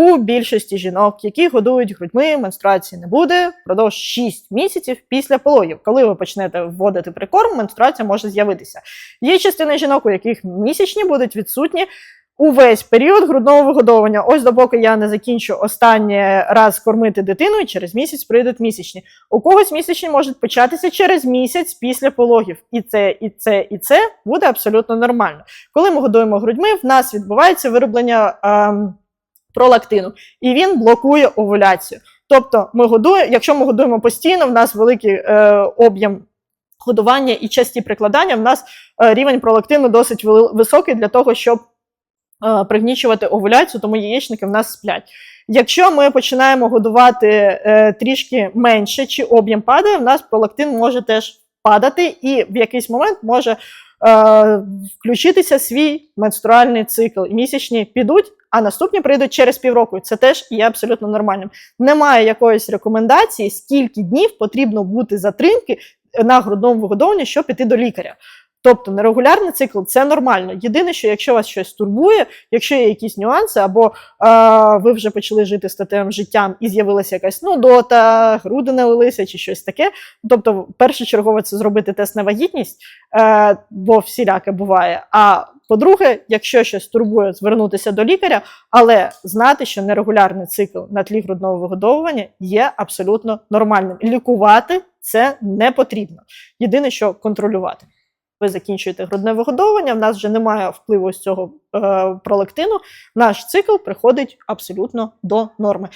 у більшості жінок, які годують грудьми, менструації не буде впродовж 6 місяців після пологів. Коли ви почнете вводити прикорм, менструація може з'явитися. Є частина жінок, у яких місячні будуть відсутні. Увесь період грудного вигодовування, ось допоки я не закінчу останній раз кормити дитину, і через місяць прийдуть місячні. У когось місячні можуть початися через місяць після пологів. І це, і це, і це буде абсолютно нормально. Коли ми годуємо грудьми, в нас відбувається вироблення ем, пролактину, і він блокує овуляцію. Тобто, ми годуємо, якщо ми годуємо постійно, в нас великий е, об'єм годування і часті прикладання, в нас е, рівень пролактину досить високий для того, щоб е, пригнічувати овуляцію, тому яєчники в нас сплять. Якщо ми починаємо годувати е, трішки менше, чи об'єм падає, в нас пролактин може теж падати, і в якийсь момент може е, включитися свій менструальний цикл. Місячні підуть, а наступні прийдуть через півроку. Це теж є абсолютно нормальним. Немає якоїсь рекомендації, скільки днів потрібно бути затримки на грудному вигодовуванні, щоб піти до лікаря. Тобто нерегулярний цикл це нормально. Єдине, що якщо вас щось турбує, якщо є якісь нюанси, або е, ви вже почали жити статевим життям і з'явилася якась нудота, груди налилися чи щось таке. Тобто, першочергово це зробити тест на вагітність, е, бо всіляке буває. А по-друге, якщо щось турбує, звернутися до лікаря, але знати, що нерегулярний цикл на тлі грудного вигодовування є абсолютно нормальним. Лікувати це не потрібно. Єдине, що контролювати. Ви закінчуєте грудне вигодовування, в нас вже немає впливу з цього е, пролактину. Наш цикл приходить абсолютно до норми.